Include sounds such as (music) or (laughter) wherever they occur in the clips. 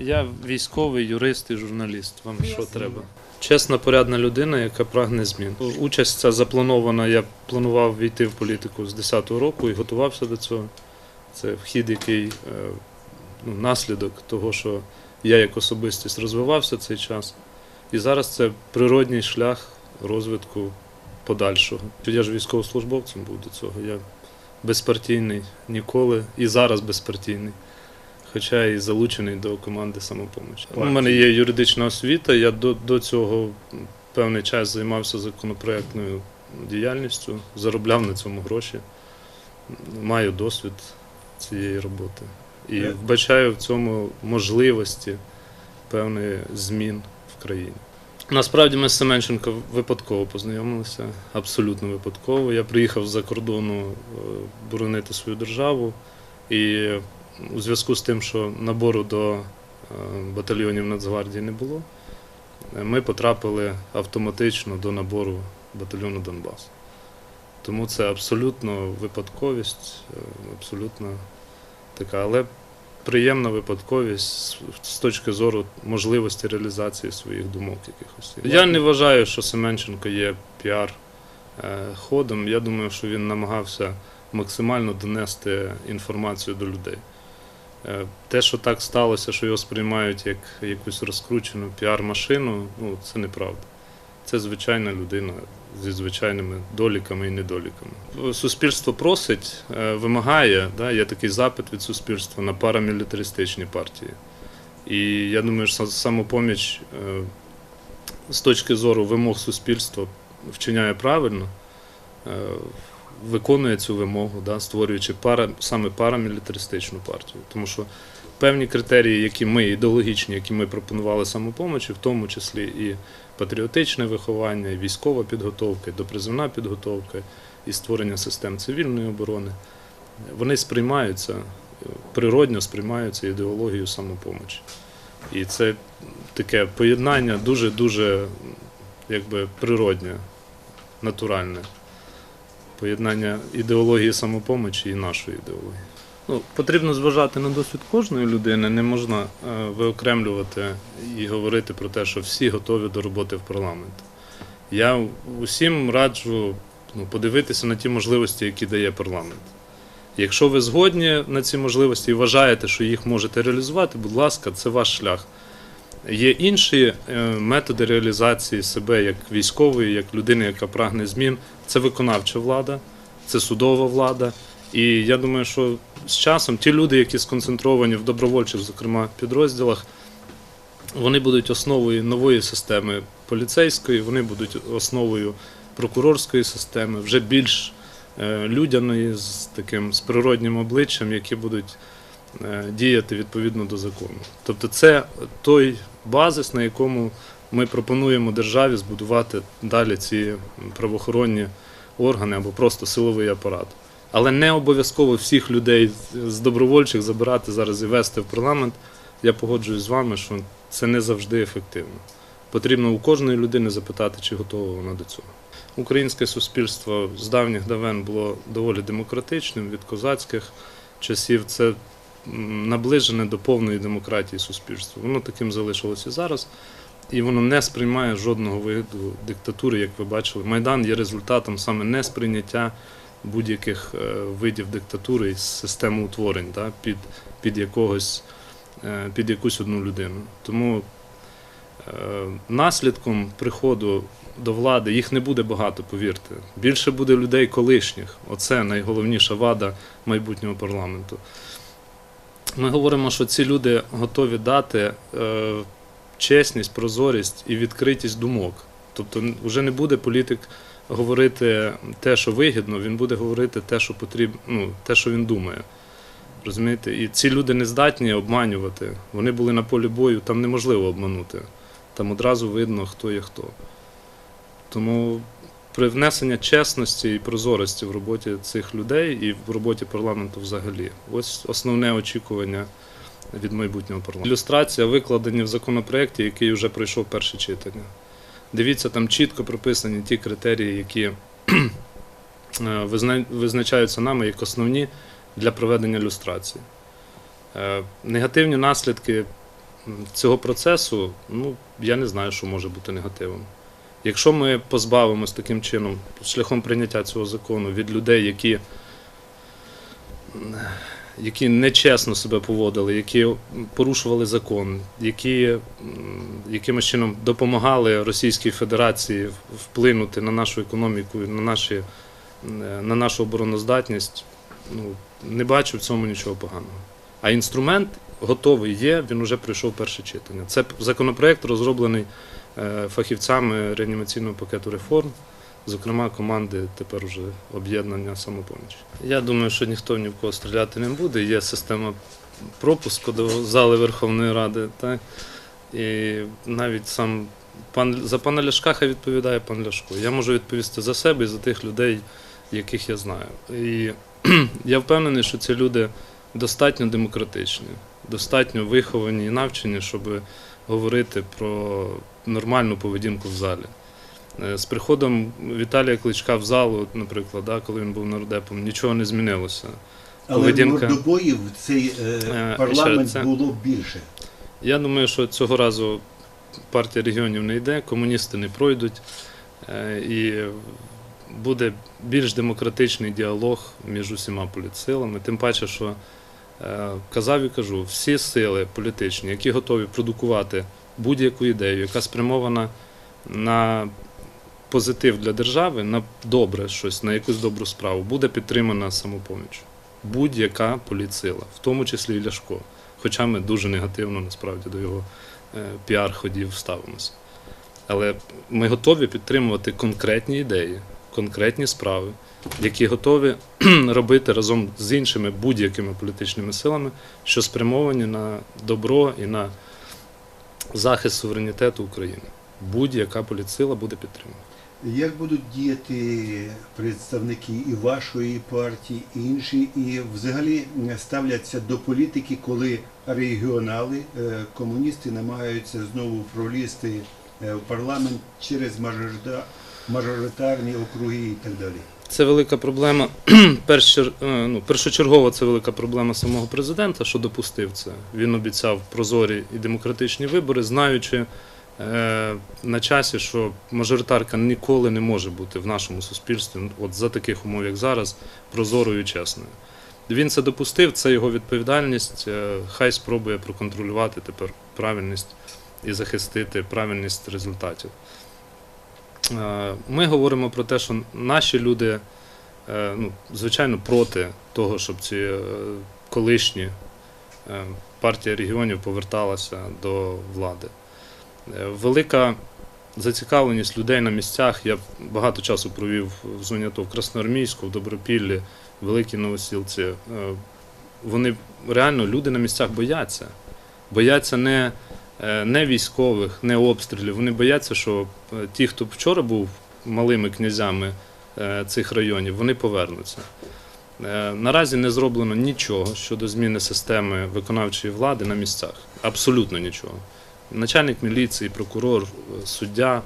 Я військовий, юрист і журналіст. Вам що треба? Чесна, порядна людина, яка прагне змін. Участь ця запланована. Я планував війти в політику з 10-го року і готувався до цього. Це вхід, який е, ну, наслідок того, що я як особистість розвивався цей час. І зараз це природній шлях розвитку подальшого. Я ж військовослужбовцем був до цього. Я безпартійний ніколи і зараз безпартійний. Хоча і залучений до команди самопомочі. У мене є юридична освіта. Я до, до цього певний час займався законопроектною діяльністю, заробляв на цьому гроші. Маю досвід цієї роботи. І Е. вбачаю в цьому можливості певних змін в країні. Насправді ми з Семенченко випадково познайомилися, абсолютно випадково. Я приїхав з-за кордону е, боронити свою державу, і у зв'язку з тим, що набору до е, батальйонів Нацгвардії не було, е, ми потрапили автоматично до набору батальйону Донбас. Тому це абсолютно випадковість, е, абсолютно така, але приємна виправковість з- точки зору можливості реалізації своїх думок якихось. Я не вважаю, що Семенченко є піар е, ходом. Я думаю, що він намагався максимально донести інформацію до людей. Е, Те, що так сталося, що його сприймають як якусь розкручену піар-машину, ну це неправда. Це звичайна людина зі звичайними доліками і недоліками. Суспільство просить, е, вимагає, да, є такий запит від суспільства на парамілітаристичні партії. І я думаю, що самопоміч е, з точки зору вимог суспільства вчиняє правильно, виконує цю вимогу, да, створюючи пара, саме парамілітаристичну партію. Тому що певні критерії, які ми ідеологічні, які ми пропонували самопомочі, в тому числі і патріотичне виховання, і військова підготовка, і допризовна підготовка, і створення систем цивільної оборони, вони сприймаються, природньо сприймаються ідеологією самопомочі. І це таке поєднання дуже-дуже якби природнє, натуральне. Поєднання ідеології самопомочі і нашої ідеології. Ну, потрібно зважати на досвід кожної людини. Не можна е, виокремлювати і говорити про те, що всі готові до роботи в парламенті. Я усім раджу ну, подивитися на ті можливості, які дає парламент. Якщо ви згодні на ці можливості і вважаєте, що їх можете реалізувати, будь ласка, це ваш шлях. Є інші е, методи реалізації себе як військової, як людини, яка прагне змін. Це виконавча влада, це судова влада. І я думаю, що з часом ті люди, які сконцентровані в добровольчих, зокрема, підрозділах, вони будуть основою нової системи поліцейської, вони будуть основою прокурорської системи, вже більш е, людяної, з таким з природнім обличчям, які будуть е, діяти відповідно до закону. Тобто, це той базис, на якому ми пропонуємо державі збудувати далі ці правоохоронні органи або просто силовий апарат. Але не обов'язково всіх людей з добровольчих забирати зараз і вести в парламент. Я погоджуюсь з вами, що це не завжди ефективно. Потрібно у кожної людини запитати, чи готова вона до цього. Українське суспільство з давніх давен було доволі демократичним від козацьких часів. Це наближене до повної демократії суспільства. Воно таким залишилось і зараз. І воно не сприймає жодного виду диктатури, як ви бачили. Майдан є результатом саме несприйняття будь-яких е, видів диктатури і системи утворень да, під, під, якогось, е, під якусь одну людину. Тому е, наслідком приходу до влади їх не буде багато, повірте. Більше буде людей колишніх. Оце найголовніша вада майбутнього парламенту. Ми говоримо, що ці люди готові дати е, чесність, прозорість і відкритість думок. Тобто вже не буде політик говорити те, що вигідно, він буде говорити те, що потрібно, ну, те, що він думає. Розумієте? І ці люди не здатні обманювати. Вони були на полі бою, там неможливо обманути. Там одразу видно, хто є хто. Тому привнесення чесності і прозорості в роботі цих людей і в роботі парламенту взагалі. Ось основне очікування від майбутнього парламенту. Ілюстрація викладені в законопроекті, який вже пройшов перше читання. Дивіться, там чітко прописані ті критерії, які (clears throat) е, визначаються нами як основні для проведення люстрації. Е, Негативні наслідки цього процесу, ну, я не знаю, що може бути негативом. Якщо ми позбавимось таким чином, шляхом прийняття цього закону від людей, які, які нечесно себе поводили, які порушували закон, які якимось чином допомагали Російській Федерації вплинути на нашу економіку, на, наші, на нашу обороноздатність, ну, не бачу в цьому нічого поганого. А інструмент готовий є, він вже пройшов перше читання. Це законопроект розроблений фахівцями реанімаційного пакету реформ, зокрема команди тепер вже об'єднання самопоміч. Я думаю, що ніхто ні в кого стріляти не буде. Є система пропуску до зали Верховної Ради. Так? І навіть сам пан за пана Ляшка хай відповідає пан Ляшко. Я можу відповісти за себе і за тих людей, яких я знаю. І (clears throat) я впевнений, що ці люди достатньо демократичні, достатньо виховані і навчені, щоб говорити про нормальну поведінку в залі. Е, З приходом Віталія Кличка в залу, наприклад, да, коли він був нардепом, нічого не змінилося. Але Поведінка- мордобоїв в цей е, Е, парламент це- було більше. Я думаю, що цього разу партія регіонів не йде, комуністи не пройдуть, е, і буде більш демократичний діалог між усіма політсилами. Тим паче, що е, казав і кажу, всі сили політичні, які готові продукувати будь-яку ідею, яка спрямована на позитив для держави, на добре щось, на якусь добру справу, буде підтримана самопоміч. Будь-яка політсила, в тому числі і Ляшко. Хоча ми дуже негативно насправді до його е, піар-ходів ставимося. Але ми готові підтримувати конкретні ідеї, конкретні справи, які готові (clears throat) робити разом з іншими будь-якими політичними силами, що спрямовані на добро і на захист суверенітету України. Будь-яка політсила буде підтримана. Як будуть діяти представники і вашої партії, і інші, і взагалі ставляться до політики, коли регіонали, е, комуністи намагаються знову пролізти е, в парламент через мажоритарні округи і так далі? Це велика проблема. (clears throat) Першер, е, ну, першочергово це велика проблема самого президента, що допустив це. Він обіцяв прозорі і демократичні вибори, знаючи е, на часі, що мажоритарка ніколи не може бути в нашому суспільстві, от за таких умов, як зараз, прозорою і чесною. Він це допустив, це його відповідальність. е, Хай спробує проконтролювати тепер правильність і захистити правильність результатів. Е, Ми говоримо про те, що наші люди, е, ну, звичайно, проти того, щоб ці е, колишні партія регіонів поверталася до влади. Велика зацікавленість людей на місцях. Я багато часу провів в зоні АТО в Красноармійську, в Добропіллі, в Великій Новосілці. Вони реально люди на місцях бояться. Бояться не не військових, не обстрілів. Вони бояться, що е, ті, хто вчора був малими князями е, цих районів, вони повернуться. Е, Наразі не зроблено нічого щодо зміни системи виконавчої влади на місцях. Абсолютно нічого. Начальник міліції, прокурор, е, суддя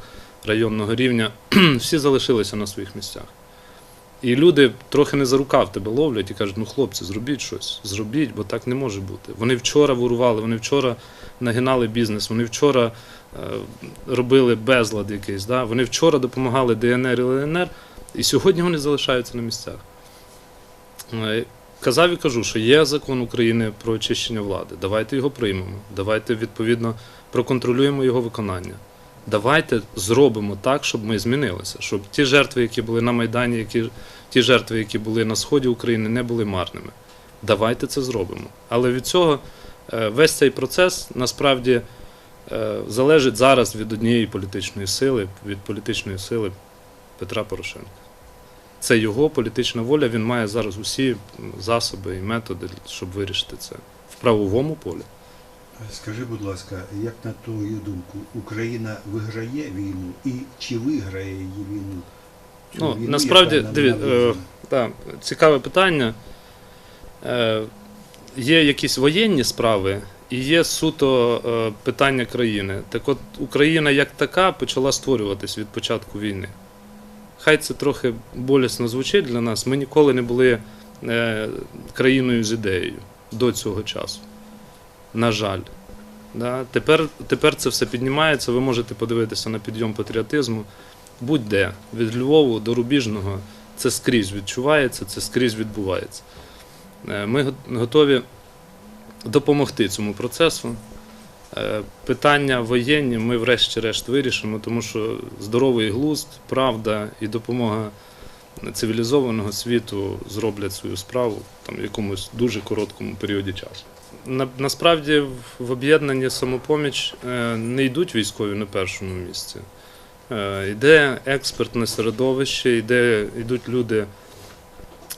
районного рівня (clears throat) всі залишилися на своїх місцях. І люди трохи не за рукав тебе ловлять і кажуть, ну хлопці, зробіть щось, зробіть, бо так не може бути. Вони вчора ворували, вони вчора нагинали бізнес, вони вчора е, робили безлад якийсь, да? вони вчора допомагали ДНР і ЛНР, і сьогодні вони залишаються на місцях. Е, Казав і кажу, що є закон України про очищення влади. Давайте його приймемо. Давайте відповідно проконтролюємо його виконання. Давайте зробимо так, щоб ми змінилися, щоб ті жертви, які були на Майдані, які, ті жертви, які були на сході України, не були марними. Давайте це зробимо. Але від цього весь цей процес насправді е, залежить зараз від однієї політичної сили, від політичної сили Петра Порошенка. Це його політична воля, він має зараз усі засоби і методи, щоб вирішити це в правовому полі. Скажи, будь ласка, як на твою думку, Україна виграє війну і чи виграє її війну? Цю Ну, війну, насправді, диві- е, Так, цікаве питання. Е, Є якісь воєнні справи і є суто е, питання країни. Так от Україна як така почала створюватись від початку війни. Хай це трохи болісно звучить для нас. Ми ніколи не були е, країною з ідеєю до цього часу. На жаль. Да? Тепер, тепер це все піднімається, ви можете подивитися на підйом патріотизму. Будь-де, від Львову до Рубіжного, це скрізь відчувається, це скрізь відбувається. Е, Ми готові допомогти цьому процесу. Е, Питання воєнні ми врешті-решт вирішимо, тому що здоровий глузд, правда і допомога цивілізованого світу зроблять свою справу там, в якомусь дуже короткому періоді часу. На, насправді в- об'єднанні самопоміч е, не йдуть військові на першому місці. Йде експертне середовище, йде, йдуть люди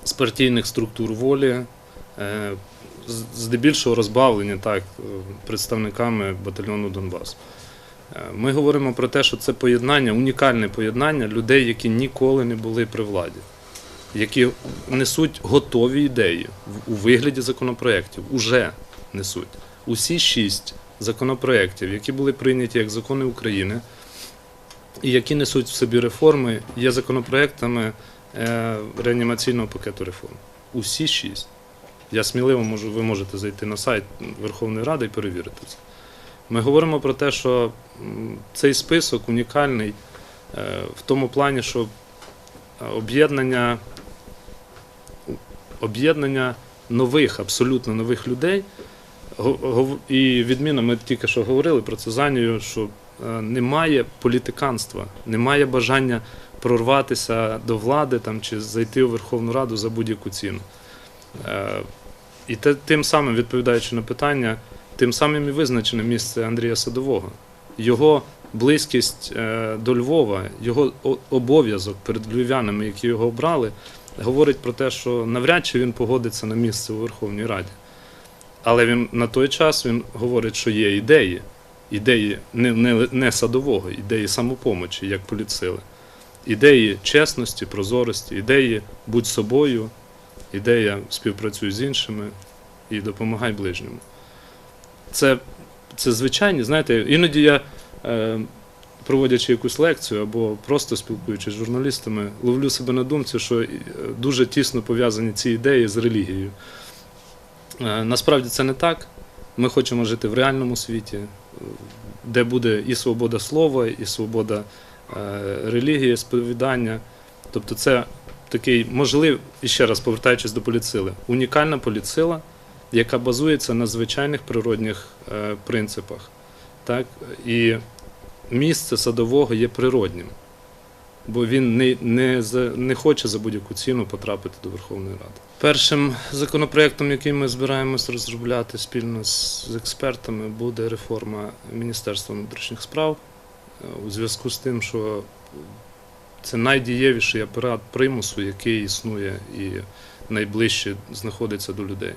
з партійних структур волі, здебільшого розбавлені так, е, представниками батальйону Донбас. Е, Ми говоримо про те, що це поєднання, унікальне поєднання людей, які ніколи не були при владі, які несуть готові ідеї у вигляді законопроєктів, уже несуть. Усі шість законопроєктів, які були прийняті як закони України, і які несуть в собі реформи, є законопроектами е, реанімаційного пакету реформ. Усі шість. Я сміливо можу, ви можете зайти на сайт Верховної Ради і перевірити це. Ми говоримо про те, що цей список унікальний е, в тому плані, що об'єднання, об'єднання нових, абсолютно нових людей. І відміна, ми тільки що говорили про це з Анією, що е, немає політиканства, немає бажання прорватися до влади там, чи зайти у Верховну Раду за будь-яку ціну. Е, І тим самим, відповідаючи на питання, тим самим і визначене місце Андрія Садового. Його близькість е, до Львова, його обов'язок перед львів'янами, які його обрали, говорить про те, що навряд чи він погодиться на місце у Верховній Раді. Але він на той час він говорить, що є ідеї, ідеї не, не, не садового, ідеї самопомочі, як політсили, ідеї чесності, прозорості, ідеї будь собою, ідея співпрацюй з іншими і допомагай ближньому. Це, це звичайні, знаєте, іноді я, е, проводячи якусь лекцію або просто спілкуючись з журналістами, ловлю себе на думці, що е, дуже тісно пов'язані ці ідеї з релігією. Е, Насправді це не так. Ми хочемо жити в реальному світі, де буде і свобода слова, і свобода релігії, сповідання. Тобто це такий можливий, і ще раз повертаючись до політсили, унікальна політсила, яка базується на звичайних природних е, принципах. Так? І місце садового є природнім, бо він не, не, не хоче за будь-яку ціну потрапити до Верховної Ради. Першим законопроектом, який ми збираємось розробляти спільно з, з експертами, буде реформа Міністерства внутрішніх справ е, у зв'язку з тим, що це найдієвіший апарат примусу, який існує і найближче знаходиться до людей.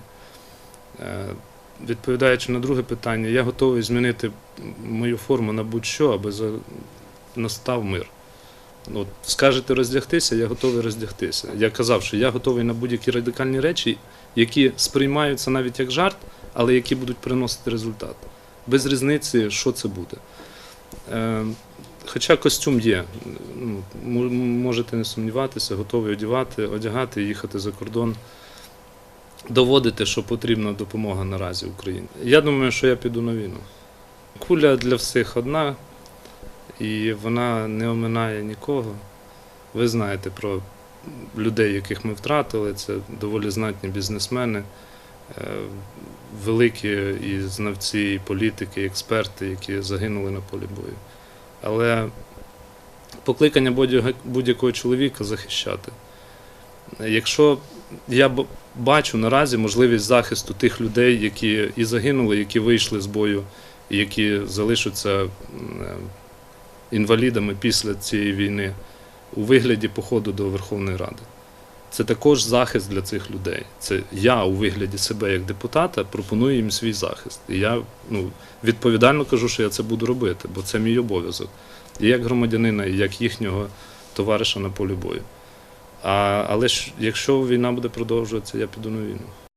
Е, Відповідаючи на друге питання, я готовий змінити мою форму на будь-що, аби настав мир. От, скажете роздягтися, я готовий роздягтися. Я казав, що я готовий на будь-які радикальні речі, які сприймаються навіть як жарт, але які будуть приносити результат. Без різниці, що це буде. Хоча костюм є, ну, можете не сумніватися, готовий одягати, одягати, їхати за кордон, доводити, що потрібна допомога наразі Україні. Я думаю, що я піду на війну. Куля для всіх одна, і вона не оминає нікого. Ви знаєте про людей, яких ми втратили, це доволі знатні бізнесмени, е, великі і знавці, і політики, і експерти, які загинули на полі бою. Але покликання будь- будь-якого чоловіка захищати. Якщо я бачу наразі можливість захисту тих людей, які і загинули, які вийшли з бою, і які залишаться інвалідами після цієї війни у вигляді походу до Верховної Ради. Це також захист для цих людей. Це я у вигляді себе як депутата пропоную їм свій захист. І я ну, відповідально кажу, що я це буду робити, бо це мій обов'язок. І як громадянина, і як їхнього товариша на полі бою. А, але ж якщо війна буде продовжуватися, я піду на війну.